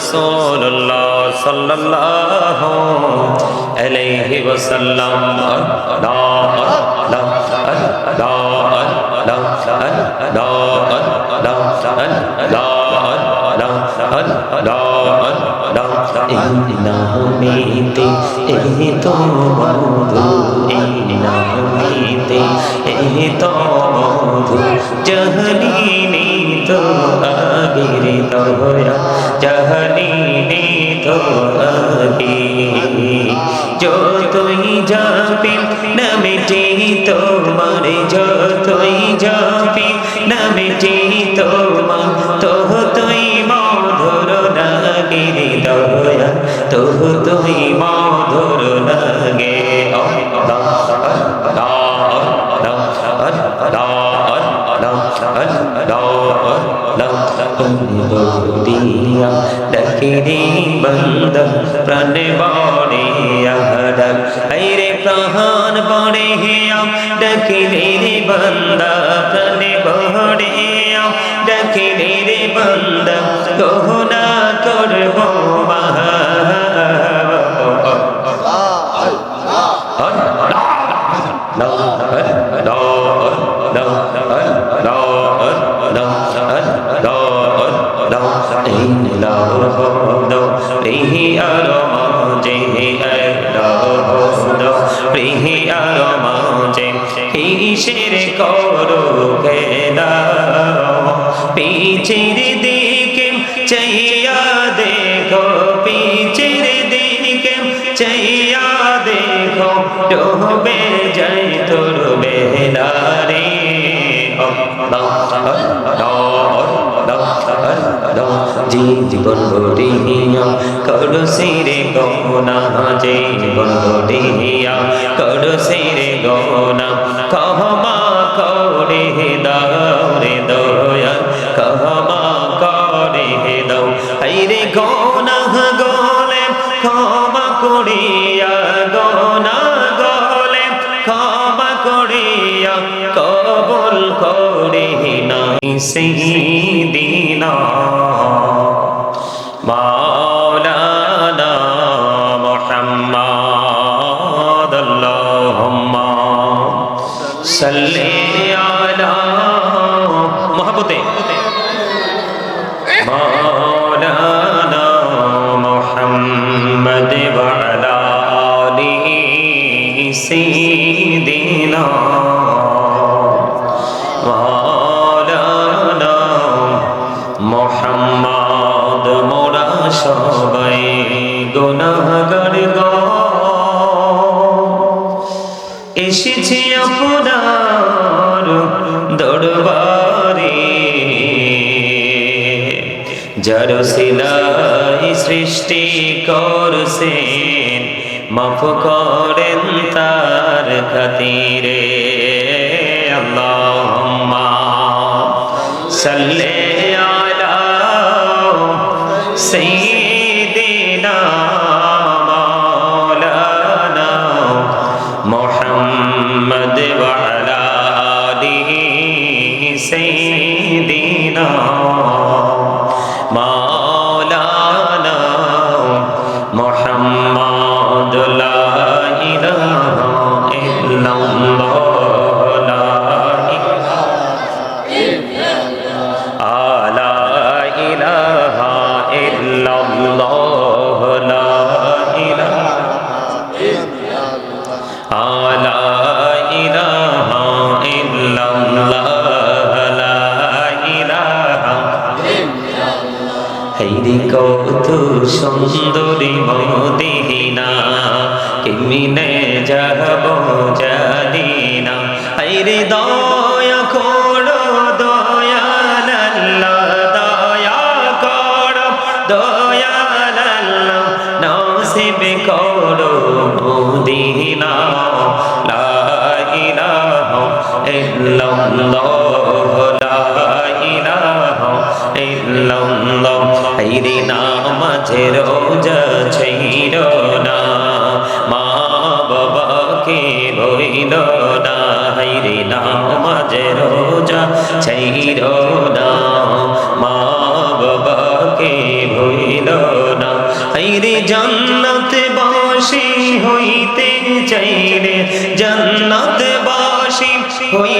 রাসূলুল্লাহ সাল্লাল্লাহু আলাইহি ওয়াসাল্লাম। লা লা লা লা নামিতে এই তো বন্ধু এই নামিতে এই তো বন্ধু জহনি তো আগির দয়া জহনি তো আগে যতই যাবি নামেটি তোমার যতই যাবি নামেটি তোমার তো ডাকিরি বন্দ প্রাণ বড়িয়া ডাক রে প্রাণ বড়ে হিয়া ডাকিরি রে বন্দ প্রাণ বড়িয়া ডাকিরি রে বন্দ কহুনা করব মহা কিসের করো খেলা পিছের দিকে চাইয়া দেখো, পিছের দিকে চাইয়া দেখো, ডোবে যাই তোর বেলারে জি জীবন গড়িয়া কর সিরে গহনা যে জীবন গড়িয়া কর সিরে গহনা কহমা করে দাও রে দয়া কহমা করে দাও হাইরে গনা গলে সেই দিনা মাওলানা মুহাম্মদ সৃষ্টি করছেন। মাফ করেন তার খাতিরে। আল্লাহ সাল্লি হাইরে কত সুন্দরী মদিনা, কেমিনে যাব জানি না হাইরে দয়া করো দয়াল আল্লাহ দয়া করো দয়াল আল্লাহ নসিব করো মদিনা। লা ইলাহা ইল্লাল্লাহ। হাইরে নামাজে রোজা ছিল না মা বাবাকে বইল না হাইরে নামাজে রোজা ছিল না মা বাবাকে ভইল না হাইরে জান্নাত বাসি হইতে চাইলে জান্নাত বাসি হইতে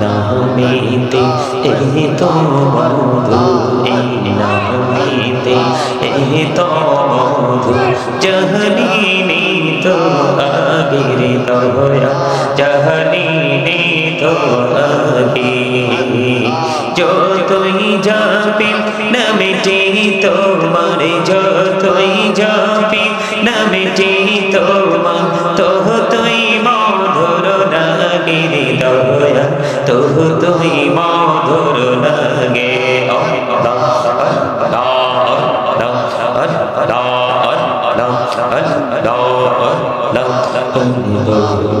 নামিতে এই তো বন্ধু এই নামিতে এই তো বন্ধু জহনি তো আগির দয়া জহনি তো আগে যতই যাবি নামেটি তোমার যতই যাবি নামেটি তোমার তোহ তুই দয়া তোহ তুই মধুর লাগে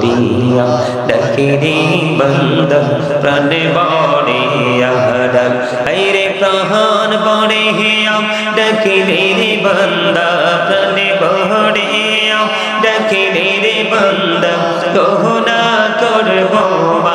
দিয়া ডাকিরি বন্দ প্রাণ বড়িয়া ডাক হাইরে প্রাণ বড়ে ডাকিরে রে বন্দ প্রাণ বড়িয়া ডাকিরে রে বন্দ কহুনা করব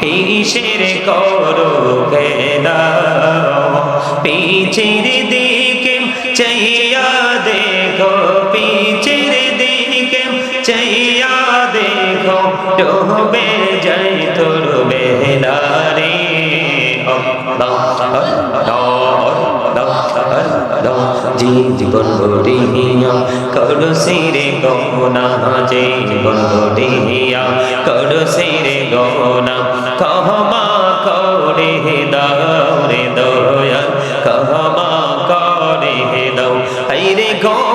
কিসের করো চাইয়া দেখো পিছের দিকে চাইয়া দেখো, ডোবে যাই তোর বেলারে জি, জীবন গড়িয়া কর সিরে গহনা যে জীবন গড়িয়া কর সিরে গহনা কহমা করে দাও রে দয়া কহমা করে দাও। হাইরে গনা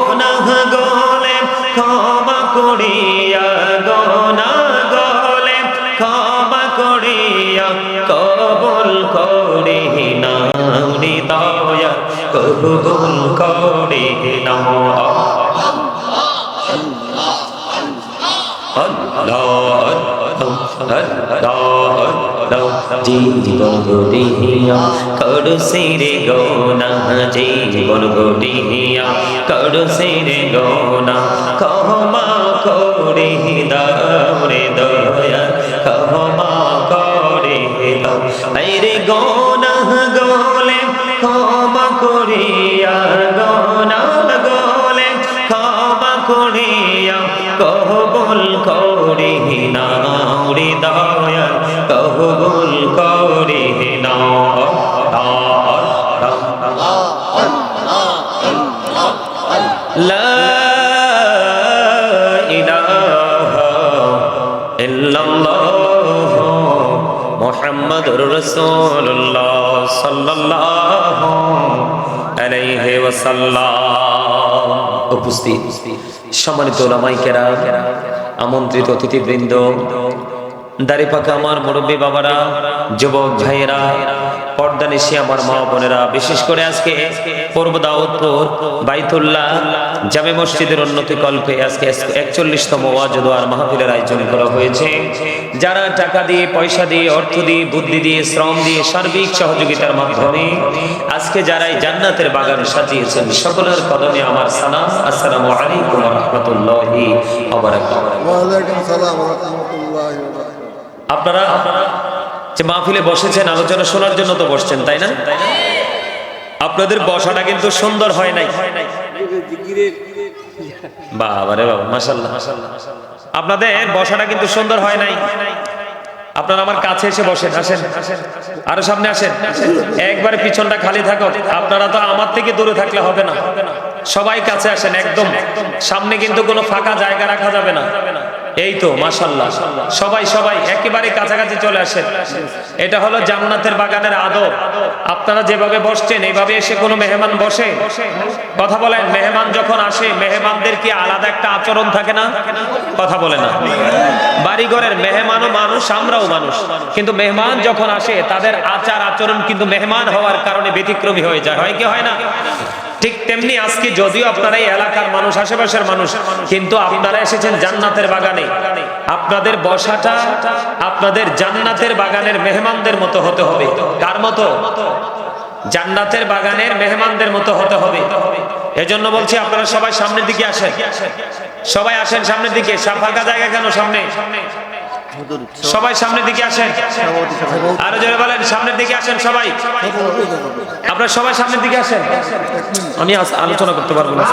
গলে ক্ষমা করিয়া গনা গলে ক্ষমা করিয়া কবল করে নাও রে দয়া কবল করে নাও জি জীবন হিয়া কর সিরে গৌনা জি জীবন হিয়া কর সিরে গৌনা কহমা করে দাও রে। মুহাম্মাদুর রাসূলুল্লাহ সাল্লাল্লাহু আলাইহি ওয়াসাল্লাম। উপস্থিত সম্মানিত ওলামাই কেরাম, আমন্ত্রিত অতিথিবৃন্দ, দাড়ি পাকা আমার মুরব্বী বাবারা, যুবক ভাইয়েরা পর্দা নিশি আমার মা বোনেরা। বিশেষ করে আজকে পূর্ব দাউদপুর বাইতুল্লাহ জামে মসজিদের উন্নতি কল্পে আজকে একচল্লিশতম ওয়াজ দোয়ার মাহফিলের আয়োজন করা হয়েছে। যারা টাকা দিয়ে পয়সা দিয়ে অর্থ দিয়ে বুদ্ধি দিয়ে শ্রম দিয়ে সার্বিক সহযোগিতার মাধ্যমে আজকে যারা এই জান্নাতের বাগান সাজিয়েছেন সকলের কদমে আমার সালাম। আসসালামু আলাইকুম রহমতুল্লাহ আপনারা? যে মাহফিলে বসেছেন, আলোচনা শোনার জন্য তো বসছেন, তাই না? আপনাদের বসাটা কিন্তু সুন্দর হয় নাই। বাবা রে বাবা মাশাল্লাহ আপনাদের বসাটা কিন্তু সুন্দর হয় নাই। আপনারা আমার কাছে এসে বসেন, আসেন। আরও সামনে আসেন। একবারে পিছনটা খালি থাকো আপনারা তো আমার থেকে দূরে থাকলে হবে না। সবাই কাছে আসেন, একদম। সামনে কিন্তু কোনো ফাঁকা জায়গা রাখা যাবে না। এই তো মাশাল্লাহ সবাই সবাই, একেবারে কাছাকাছি চলে আসেন। এটা হলো জান্নাতের বাগানের আদব। আপনারা যেভাবে বসছেন, এইভাবে এসে কোনো মেহমান বসে? কথা বলেন, মেহমান যখন আসে, মেহমানদের কি আলাদা একটা আচরণ থাকে না? কথা বলে না। বাড়ি ঘরের মেহমানও মানুষ, আমরাও মানুষ। কিন্তু মেহমান যখন আসে, তাদের আচার আচরণ কিন্তু মেহমান হওয়ার কারণে ব্যতিক্রমী হয়ে যায়। হয় কি হয় না? ঠিক তেমনি আজকে যদিও আপনারা এই এলাকার মানুষ, আশেপাশের মানুষ, কিন্তু আপনারা এসেছেন জান্নাতের বাগানে। আপনাদের বসাটা আপনাদের জান্নাতের বাগানের মেহমানদের মতো হতে হবে। কার মতো? জান্নাতের বাগানের মেহমানদের মতো হতে হবে। এজন্য বলছি, আপনারা সবাই সামনের দিকে আসেন। সবাই আসেন সামনের দিকে। সা- ফাঁকা জায়গা কেন সামনে? সবাই সামনের দিকে আসেন। আরও জোরে বলেন সামনের দিকে আসেন সবাই। আপনারা সবাই সামনের দিকে আসেন। আমি আলোচনা করতে পারব না।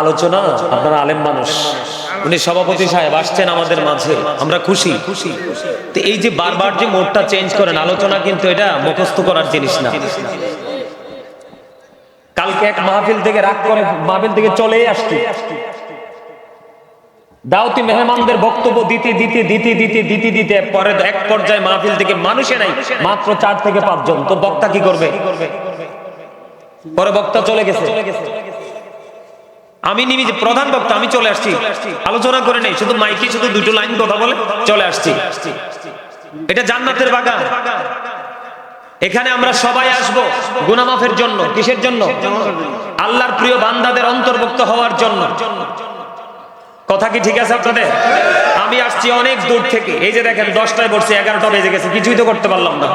আলোচনা, আপনারা আলেম মানুষ। উনি সভাপতি সাহেব, আসছেন আমাদের মাঝে। আমরা খুশি। খুশি তো এই যে বারবার যে মোডটা চেঞ্জ করেন, আলোচনা কিন্তু এটা মুখস্থ করার জিনিস না। কালকে এক মাহফিল থেকে রাগ করে, মাহফিল থেকে চলেই আসছি। দাওতি মেহমানদের বক্তব্য দিতে দিতে দিতে দিতে দিতে দিতে। পরে এক পর্যায়ে মাহফিল থেকে মানুষে নাই, মাত্র চার থেকে পাঁচজন। তো বক্তা কি করবে? পরে বক্তা চলে গেছে। আমি নিমি প্রধান বক্তা, আমি চলে আসছি। আলোচনা করে নেই, শুধু মাইকে শুধু দুটো লাইন কথা বলে চলে আসছি। এটা জান্নাতের বাগান। এখানে আমরা সবাই আসব গুনামাফের জন্য, কিসের জন্য? আল্লাহর প্রিয় বান্দাদের অন্তর্ভুক্ত হওয়ার জন্য। কথা কি ঠিক আছে আপনাদের? আমি আসছি অনেক দূর থেকে। এই যে দেখেন, দশটায় বসছি এগারোটা বেজে গেছে, কিছুই তো করতে পারলাম না।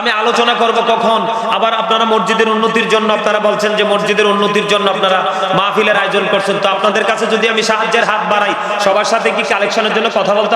আমি আলোচনা করব কখন? আবার আপনারা মসজিদের উন্নতির জন্য আপনারা বলছেন যে মসজিদের উন্নতির জন্য আপনারা মাহফিলের আয়োজন করছেন। তো আপনাদের কাছে যদি আমি সাহায্যের হাত বাড়াই, সবার সাথে কি কালেকশনের জন্য কথা বলতে?